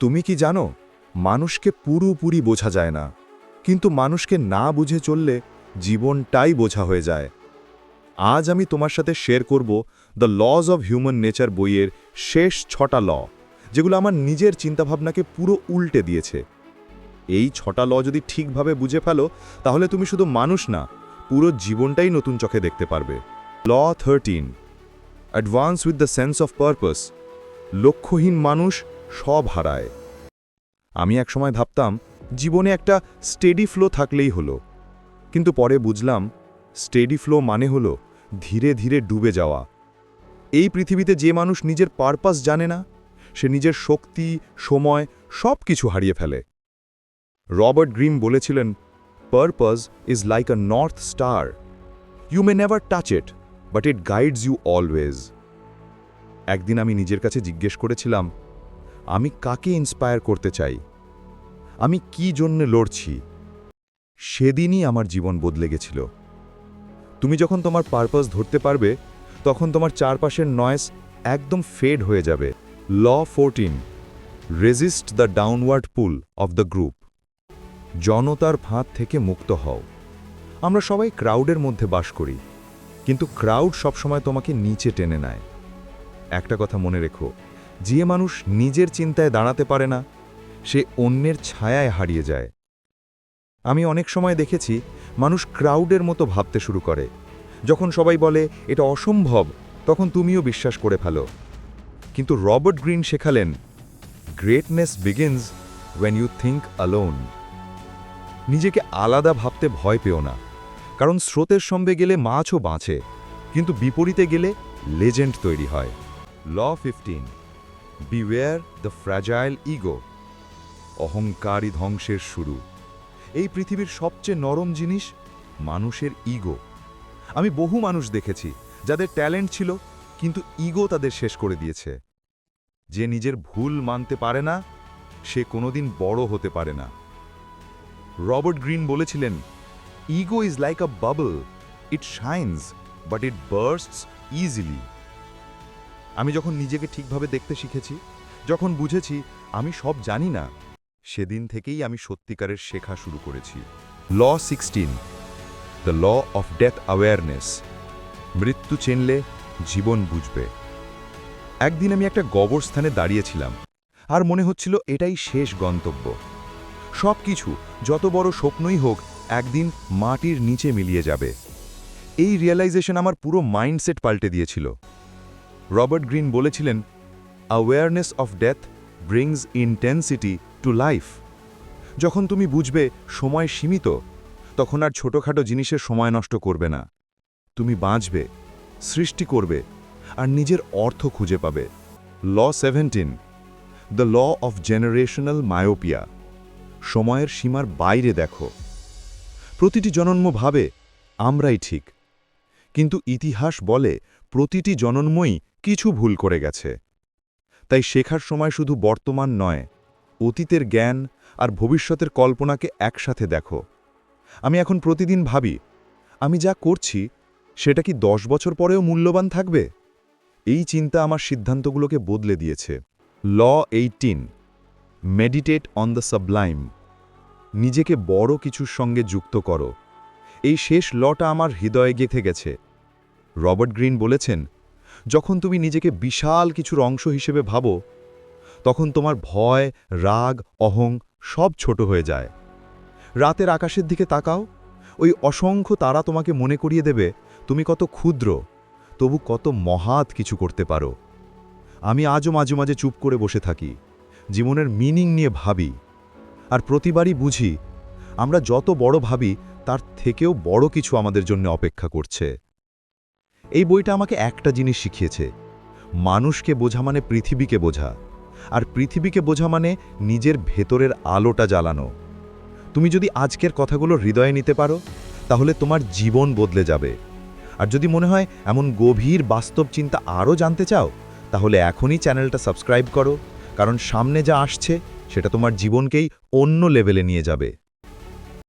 তুমি কি জানো, মানুষকে পুরোপুরি বোঝা যায় না, কিন্তু মানুষকে না বুঝে চললে জীবনটাই বোঝা হয়ে যায়। আজ আমি তোমার সাথে শেয়ার করব the laws of human nature বইয়ের শেষ ছটা ল, যেগুলো আমার নিজের চিন্তাভাবনাকে পুরো উল্টে দিয়েছে। এই ছটা ল যদি ঠিকভাবে বুঝে ফেলো, তাহলে তুমি শুধু মানুষ না, পুরো জীবনটাই নতুন চোখে দেখতে পারবে। Law thirteen advance with the sense of purpose লক্ষ্যহীন মানুষ সব হারায়। আমি একসময় ভাবতাম, জীবনে একটা স্টেডি ফ্লো থাকলেই হলো। কিন্তু পরে বুঝলাম স্টেডি ফ্লো মানে হলো ধীরে ধীরে ডুবে যাওয়া। এই পৃথিবীতে যে মানুষ নিজের পারপাস জানে না, সে নিজের শক্তি, সময় সব কিছু হারিয়ে ফেলে। রবার্ট গ্রিম বলেছিলেন purpose is like a north star you may never touch it but it guides you always একদিন আমি নিজের কাছে জিজ্ঞেস করেছিলাম আমি কাকে ইন্সপায়ার করতে চাই? আমি কি জন্য লড়ছি? সেদিনই আমার জীবন বদলে গেছিল। তুমি যখন তোমার পারপাস ধরতে পারবে, তখন তোমার চারপাশের নয়েস একদম ফেড হয়ে যাবে। Law fourteen resist the downward pull of the group জনতার ফাঁদ থেকে মুক্ত হও। আমরা সবাই ক্রাউডের মধ্যে বাস করি, কিন্তু ক্রাউড সবসময় তোমাকে নিচে টেনে নেয়। একটা কথা মনে রেখো যে মানুষ নিজের চিন্তায় দাঁড়াতে পারে না, সে অন্যের ছায়ায় হারিয়ে যায়। আমি অনেক সময় দেখেছি মানুষ ক্রাউডের মতো ভাবতে শুরু করে। যখন সবাই বলে, এটা অসম্ভব তখন তুমিও বিশ্বাস করে ফেলো। কিন্তু Robert Greene শেখালেন greatness begins when you think alone নিজেকে আলাদা ভাবতে ভয় পেও না, কারণ স্রোতের সঙ্গে গেলে মাছও বাঁচে, কিন্তু বিপরীতে গেলে লেজেন্ড তৈরি হয়। Law fifteen beware the fragile ego অহংকারী ধ্বংসের শুরু। এই পৃথিবীর সবচেয়ে নরম জিনিস মানুষের ইগো আমি বহু মানুষ দেখেছি যাদের ট্যালেন্ট ছিল, কিন্তু ইগো তাদের শেষ করে দিয়েছে। যে নিজের ভুল মানতে পারে না, সে কোনোদিন বড় হতে পারে না। রবার্ট গ্রিন বলেছিলেন ego is like a bubble it shines but it bursts easily আমি যখন নিজেকে ঠিকভাবে দেখতে শিখেছি, যখন বুঝেছি আমি সব জানি না, সেদিন থেকেই আমি সত্যিকারের শেখা শুরু করেছি। Law sixteen the law of death awareness মৃত্যু চেনলে জীবন বুঝবে। একদিন আমি একটা গবরস্থানে দাঁড়িয়েছিলাম, আর মনে হচ্ছিল এটাই শেষ গন্তব্য। সব কিছু যত বড় স্বপ্নই হোক, একদিন মাটির নিচে মিলিয়ে যাবে। এই রিয়েলাইজেশন আমার পুরো মাইন্ডসেট পাল্টে দিয়েছিল। রবার্ট গ্রিন বলেছিলেন awareness of death brings intensity to life যখন তুমি বুঝবে সময় সীমিত, তখন আর ছোটখাটো জিনিসের সময় নষ্ট করবে না। তুমি বাঁচবে, সৃষ্টি করবে, আর নিজের অর্থ খুঁজে পাবে। Law seventeen the law of generational myopia সময়ের সীমার বাইরে দেখো। প্রতিটি জনন্ম ভাবে, আমরাই ঠিক। কিন্তু ইতিহাস বলে প্রতিটি জনন্মই কিছু ভুল করে গেছে। তাই শেখার সময় শুধু বর্তমান নয়, অতীতের জ্ঞান আর ভবিষ্যতের কল্পনাকে একসাথে দেখো। আমি এখন প্রতিদিন ভাবি, আমি যা করছি, সেটা কি দশ বছর পরেও মূল্যবান থাকবে? এই চিন্তা আমার সিদ্ধান্তগুলোকে বদলে দিয়েছে। Law eighteen, meditate on the sublime. নিজেকে বড় কিছুর সঙ্গে যুক্ত করো। এই শেষ লটা আমার হৃদয়ে গেঁথে গেছে। রবার্ট গ্রিন বলেছেন, যখন তুমি নিজেকে বিশাল কিছুর অংশ হিসেবে ভাবো, তখন তোমার ভয়, রাগ, অহং সব ছোট হয়ে যায়। রাতের আকাশের দিকে তাকাও, ওই অসংখ্য তারা তোমাকে মনে করিয়ে দেবে, তুমি কত ক্ষুদ্র, তবু কত মহাত কিছু করতে পারো। আমি আজও মাঝে মাঝে চুপ করে বসে থাকি, জীবনের মিনিং নিয়ে ভাবি, আর প্রতিবারই বুঝি, আমরা যত বড় ভাবি, তার থেকেও বড় কিছু আমাদের জন্য অপেক্ষা করছে। এই বইটা আমাকে একটা জিনিস শিখিয়েছে। মানুষকে বোঝা মানে পৃথিবীকে বোঝা, আর পৃথিবীকে বোঝা মানে নিজের ভেতরের আলোটা জ্বালানো। তুমি যদি আজকের কথাগুলো হৃদয়ে নিতে পারো, তাহলে তোমার জীবন বদলে যাবে। আর যদি মনে হয় এমন গভীর বাস্তব চিন্তা আরও জানতে চাও, তাহলে এখনই চ্যানেলটা সাবস্ক্রাইব করো, কারণ সামনে যা আসছে, সেটা তোমার জীবনকেই অন্য লেভেলে নিয়ে যাবে।